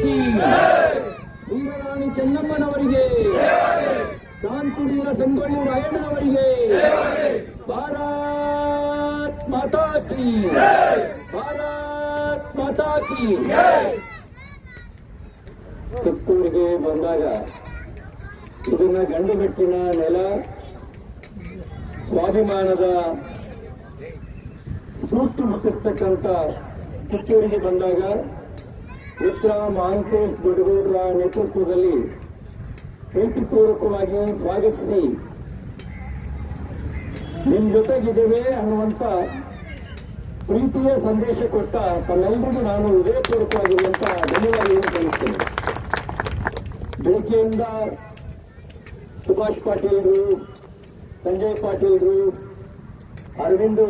ಕಿ ಉಮ್ಮರಾಣಿ ಚೆನ್ನಮ್ಮನವರಿಗೆ. ಕಾಂತಿವೀರ ಸಂಗೊಳ್ಳಿ ರಾಯಣ್ಣನವರಿಗೆ. ಭಾರತ್ ಮಾತಾ ಕಿ. ಭಾರತ್ ಮಾತಾ ಕಿ. ಬಂದಾಗ ಇದನ್ನ ಗಂಡುಮೆಟ್ಟಿನ ನೆಲ, ಸ್ವಾಭಿಮಾನದ ಸ್ಫೂರ್ತಿ ಮುಟ್ಟಿಸ್ತಕ್ಕಂಥ ಪುತ್ತೂರಿಗೆ ಬಂದಾಗ ವಿಕ್ರಮ್ ಆಂಕೇಶ್ ದೊಡ್ಡಗೌಡರ ನೇತೃತ್ವದಲ್ಲಿ ಪ್ರೀತಿಪೂರ್ವಕವಾಗಿ ಸ್ವಾಗತಿಸಿ. ನಿಮ್ಮ ಜೊತೆಗಿದ್ದೇವೆ ಅನ್ನುವಂತ ಪ್ರೀತಿಯ ಸಂದೇಶ ಕೊಟ್ಟ ತಮ್ಮೆಲ್ಲರಿಗೂ ನಾನು ಹೃದಯಪೂರ್ವಕವಾಗಿರುವಂಥ ಧನ್ಯವಾದಗಳನ್ನು ಸಲ್ಲಿಸ್ತೇನೆ. ಬೆಳಗ್ಗೆಯಿಂದ ಸುಭಾಷ್ ಪಾಟೀಲ್ರು ಸಂಜಯ್ ಪಾಟೀಲ್ರು ಅರವಿಂದ್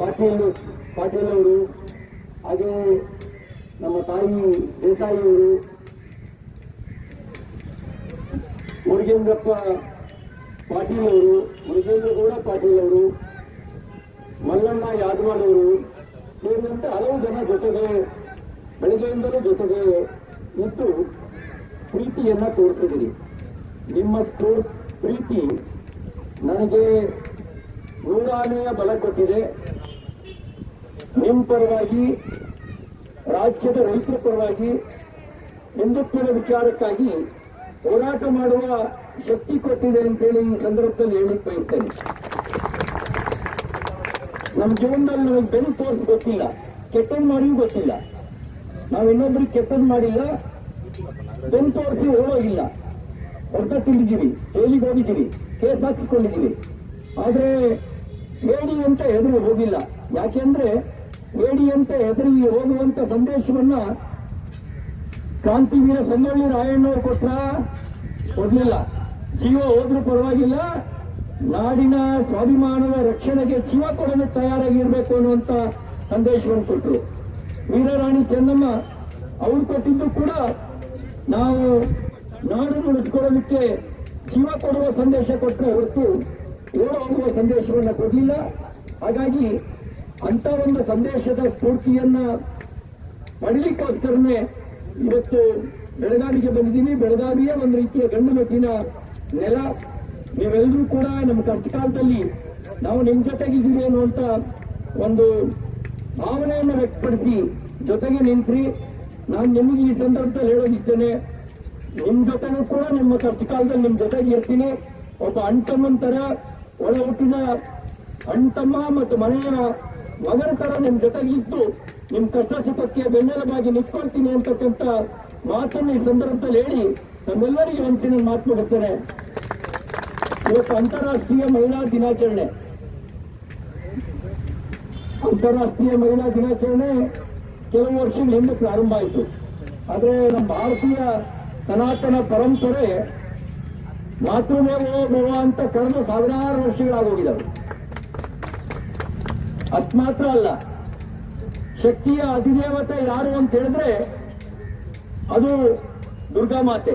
ಪಾಟೀಲ್ ಪಾಟೀಲ್ ಅವರು, ಹಾಗೆ ನಮ್ಮ ತಾಯಿ ದೇಸಾಯಿ ಅವರು ಮುರುಗೇಂದ್ರಪ್ಪ ಪಾಟೀಲ್ ಅವರು ಮುರುಗೇಂದ್ರಗೌಡ ಪಾಟೀಲ್ ಅವರು ಮಲ್ಲಣ್ಣ ಯಾದವಾಡ್ ಅವರು ಸೇರಿದಂತೆ ಹಲವು ಜನ ಜೊತೆಗೆ ಬೆಳಗ್ಗೆಯಿಂದಲೂ ಜೊತೆಗೆ ಇದ್ದು ಪ್ರೀತಿಯನ್ನ ತೋರಿಸಿದಿರಿ. ನಿಮ್ಮ ಸ್ಫೂರ್- ಪ್ರೀತಿ ನನಗೆ ನೂರಾನೆಯ ಬಲ ಕೊಟ್ಟಿದೆ. ನಿಮ್ಮ ಪರವಾಗಿ ರಾಜ್ಯದ ರೈತರ ಪರವಾಗಿ ಹಿಂದುತ್ವದ ವಿಚಾರಕ್ಕಾಗಿ ಹೋರಾಟ ಮಾಡುವ ಶಕ್ತಿ ಕೊಟ್ಟಿದೆ ಅಂತೇಳಿ ಈ ಸಂದರ್ಭದಲ್ಲಿ ಹೇಳಿಕ್ ಬಯಸ್ತೇನೆ. ನಮ್ಮ ಜೀವನದಲ್ಲಿ ನಮಗೆ ಬೆನ್ನು ತೋರಿಸ್ ಗೊತ್ತಿಲ್ಲ ಕೆಟ್ಟದ್ ಮಾಡಿಯೂ ಗೊತ್ತಿಲ್ಲ. ನಾವು ಇನ್ನೊಬ್ರಿಗೆ ಕೆಟ್ಟದ್ ಮಾಡಿಲ್ಲ, ಬೆನ್ನು ತೋರಿಸಿ ಹೋಗಿಲ್ಲ ಹೊರತ ತಿಂದಿದ್ದೀವಿ, ಜೈಲಿಗೆ ಹೋಗಿದ್ದೀವಿ, ಕೇಸ್ ಹಾಕಿಸ್ಕೊಂಡಿದ್ದೀವಿ. ಆದ್ರೆ ಹೇಳಿ ಅಂತ ಹೆದರು ಹೋಗಿಲ್ಲ. ಯಾಕೆಂದ್ರೆ ಅಂತ ಹೆದರಿ ಹೋಗುವಂತ ಸಂದೇಶವನ್ನ ಕ್ರಾಂತಿವೀರ ಸಂಗೊಳ್ಳಿ ರಾಯಣ್ಣವ್ರು ಕೊಟ್ರ? ಕೊಡ್ಲಿಲ್ಲ. ಜೀವ ಹೋದ್ರೂ ಪರವಾಗಿಲ್ಲ. ನಾಡಿನ ಸ್ವಾಭಿಮಾನದ ರಕ್ಷಣೆಗೆ ಜೀವ ಕೊಡಲು ತಯಾರಾಗಿರ್ಬೇಕು ಅನ್ನುವಂತ ಸಂದೇಶವನ್ನು ಕೊಟ್ಟರು ವೀರರಾಣಿ ಚೆನ್ನಮ್ಮ ಅವ್ರು ಕೊಟ್ಟಿದ್ದು ಕೂಡ ನಾವು ನಾಡು ಉಳಿಸ್ಕೊಳ್ಳೋದಕ್ಕೆ ಜೀವ ಕೊಡುವ ಸಂದೇಶ ಕೊಟ್ಟರೆ ಹೊರತು ಓಡ ಹೋಗುವ ಸಂದೇಶವನ್ನು ಕೊಡಲಿಲ್ಲ. ಹಾಗಾಗಿ ಅಂತ ಒಂದು ಸಂದೇಶದ ಸ್ಫೂರ್ತಿಯನ್ನ ಪಡಿಲಿಕ್ಕೋಸ್ಕರನೇ ಇವತ್ತು ಬೆಳಗಾವಿಗೆ ಬಂದಿದ್ದೀನಿ. ಬೆಳಗಾವಿಯ ಒಂದು ರೀತಿಯ ಗಂಡು ಮೆಟ್ಟಿನ ನೆಲ. ನೀವೆಲ್ಲರೂ ಕೂಡ ನಮ್ಮ ಕಷ್ಟಕಾಲದಲ್ಲಿ ನಾವು ನಿಮ್ಮ ಜೊತೆಗಿದ್ದೀವಿ ಅನ್ನುವಂತ ಒಂದು ಭಾವನೆಯನ್ನು ವ್ಯಕ್ತಪಡಿಸಿ ಜೊತೆಗೆ ನಿಂತ್ರಿ. ನಾನು ನಿಮಗೆ ಈ ಸಂದರ್ಭದಲ್ಲಿ ಹೇಳೋದಿಷ್ಟೇನೆ ನಿಮ್ಮ ಜೊತೆನೂ ಕೂಡ ನಿಮ್ಮ ಕಷ್ಟಕಾಲದಲ್ಲಿ ನಿಮ್ಮ ಜೊತೆಗೆ ಇರ್ತೀನಿ. ಒಬ್ಬ ಅಣ್ತಮ್ಮನ ತರ ಒಳ ಹುಟ್ಟಿದ ಅಣ್ತಮ್ಮ ಮತ್ತು ಮನೆಯ ಮಗನ ತರ ನಿಮ್ ಜೊತೆಗಿದ್ದು ನಿಮ್ ಕಷ್ಟ ಸುಖಕ್ಕೆ ಬೆನ್ನೆಲುಬಾಗಿ ನಿಂತ್ಕೊಳ್ತೀನಿ ಅಂತಕ್ಕಂಥ ಮಾತನ್ನು ಈ ಸಂದರ್ಭದಲ್ಲಿ ಹೇಳಿ ನಮ್ಮೆಲ್ಲರಿಗೆ ಮನಸ್ಸಿನ ಮಾತು ಮುಗಿಸ್ತೇನೆ. ಇವತ್ತು ಅಂತಾರಾಷ್ಟ್ರೀಯ ಮಹಿಳಾ ದಿನಾಚರಣೆ. ಅಂತಾರಾಷ್ಟ್ರೀಯ ಮಹಿಳಾ ದಿನಾಚರಣೆ ಕೆಲವು ವರ್ಷಗಳ ಹಿಂದೆ ಪ್ರಾರಂಭ ಆಯಿತು. ಆದರೆ ನಮ್ಮ ಭಾರತೀಯ ಸನಾತನ ಪರಂಪರೆ ಮಾತೃಮೇವೋ ಭವ ಅಂತ ಕಳೆದು ಸಾವಿರಾರು ವರ್ಷಗಳಾಗೋಗಿದ್ದಾವೆ ಅಷ್ಟು ಮಾತ್ರ ಅಲ್ಲ, ಶಕ್ತಿಯ ಅಧಿದೇವತೆ ಯಾರು ಅಂತ ಹೇಳಿದ್ರೆ ಅದು ದುರ್ಗಾ ಮಾತೆ.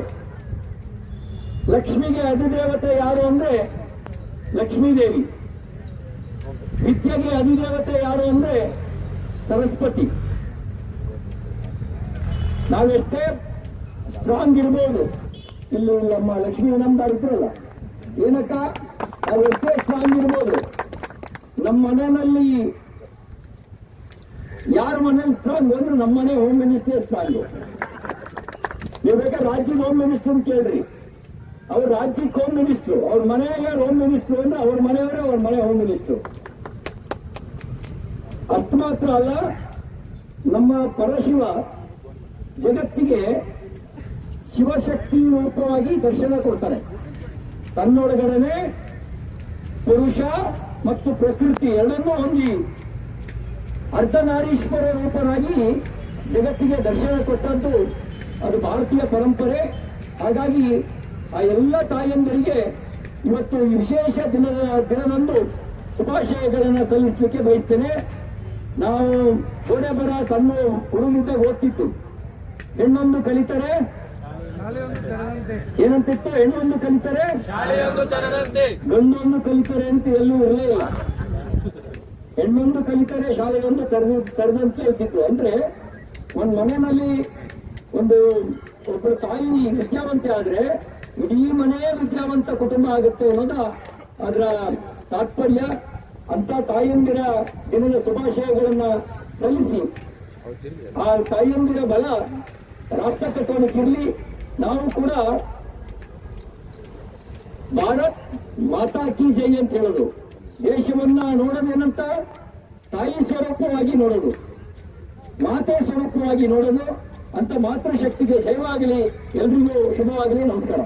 ಲಕ್ಷ್ಮಿಗೆ ಅಧಿದೇವತೆ ಯಾರು ಅಂದ್ರೆ ಲಕ್ಷ್ಮೀದೇವಿ. ವಿದ್ಯೆಗೆ ಅಧಿದೇವತೆ ಯಾರು ಅಂದ್ರೆ ಸರಸ್ವತಿ. ನಾವೆಷ್ಟೇ ಸ್ಟ್ರಾಂಗ್ ಇರ್ಬೋದು, ಇಲ್ಲಿ ನಮ್ಮ ಲಕ್ಷ್ಮೀ ನಂಬರ್ ಇದ್ರಲ್ಲ ಏನಕ್ಕ? ನಾವು ಎಷ್ಟೇ ಸ್ಟ್ರಾಂಗ್ ಇರ್ಬೋದು ನಮ್ಮ ಮನೆಯಲ್ಲಿ ಯಾರ ಮನೇಲಿ ಸ್ಟ್ರಾಂಗ್ ಅಂದ್ರೆ ನಮ್ಮ ಮನೆ ಹೋಮ್ ಮಿನಿಸ್ಟರ್ ಸ್ಟ್ರಾಂಗ್ ನೀವು ಬೇಕಾದ್ರೆ ರಾಜ್ಯದ ಹೋಮ್ ಮಿನಿಸ್ಟರ್ ಕೇಳ್ರಿ. ಅವ್ರ ರಾಜ್ಯಕ್ಕೆ ಹೋಮ್ ಮಿನಿಸ್ಟ್ರು ಅವ್ರ ಯಾರು ಹೋಮ್ ಮಿನಿಸ್ಟ್ರು ಅಂದ್ರೆ ಅವ್ರ ಮನೆಯವರೇ ಅವ್ರ ಮನೆ ಹೋಮ್ ಮಿನಿಸ್ಟ್ರು ಅಷ್ಟು ಮಾತ್ರ ಅಲ್ಲ, ನಮ್ಮ ಪರಶಿವ ಜಗತ್ತಿಗೆ ಶಿವಶಕ್ತಿ ರೂಪವಾಗಿ ದರ್ಶನ ಕೊಡ್ತಾರೆ. ತನ್ನೊಳಗಡೆನೆ ಪುರುಷ ಮತ್ತು ಪ್ರಕೃತಿ ಎರಡನ್ನೂ ಹೊಂದಿ ಅರ್ಧನಾರೀಶ್ವರ ರೂಪರಾಗಿ ಜಗತ್ತಿಗೆ ದರ್ಶನ ಕೊಟ್ಟದ್ದು ಅದು ಭಾರತೀಯ ಪರಂಪರೆ. ಹಾಗಾಗಿ ಆ ಎಲ್ಲ ತಾಯಂದರಿಗೆ ಇವತ್ತು ಈ ವಿಶೇಷ ದಿನದ ದಿನದಂದು ಶುಭಾಶಯಗಳನ್ನು ಸಲ್ಲಿಸಲಿಕ್ಕೆ ಬಯಸ್ತೇನೆ. ನಾವು ಕೋಣೆ ಬರ ಸಣ್ಣ ಹುಡುಗಿದ್ದಾಗ ಓದ್ತಿತ್ತು ಹೆಣ್ಣೊಂದು ಕಲಿತರೆ ಏನಂತಿತ್ತು? ಹೆಣ್ಣೊಂದು ಕಲಿತಾರೆ? ಶಾಲೆಯೊಂದು ತೆರೆದಂತೆ. ಗಂಡೊಂದು ಕಲಿತಾರೆ ಅಂತ ಎಲ್ಲೂ ಇರಲಿಲ್ಲ. ಹೆಣ್ಣೊಂದು ಕಲಿತಾರೆ ಶಾಲೆಗೊಂದು ತೆರೆದು ತೆರೆದಂತೆ ಇದ್ದಿತ್ತು. ಅಂದ್ರೆ ಒಂದ್ ಮನೆಯಲ್ಲಿ ಒಂದು ಒಬ್ಬ ತಾಯಿ ವಿದ್ಯಾವಂತೆ ಆದ್ರೆ ಇಡೀ ಮನೆ ವಿದ್ಯಾವಂತ ಕುಟುಂಬ ಆಗುತ್ತೆ ಅನ್ನೋದ ಅದರ ತಾತ್ಪರ್ಯ. ಅಂತ ತಾಯಂದಿರ ದಿನದ ಶುಭಾಶಯಗಳನ್ನ ಸಲ್ಲಿಸಿ. ಆ ತಾಯಿಯಂದಿರ ಬಲ ರಾಷ್ಟ್ರ ಕಟ್ಟೋಣಕ್ಕಿರ್ಲಿ ನಾವು ಕೂಡ ಭಾರತ್ ಮಾತಾ ಕಿ ಜೈ ಅಂತ ಹೇಳೋದು. ದೇಶವನ್ನ ನೋಡೋದೇನಂತ ತಾಯಿ ಸ್ವರೂಪವಾಗಿ ನೋಡೋದು. ಮಾತೆ ಸ್ವರೂಪವಾಗಿ ನೋಡೋದು ಅಂತ ಮಾತೃಶಕ್ತಿಗೆ ಜಯವಾಗಲಿ. ಎಲ್ರಿಗೂ ಶುಭವಾಗಲಿ, ನಮಸ್ಕಾರ.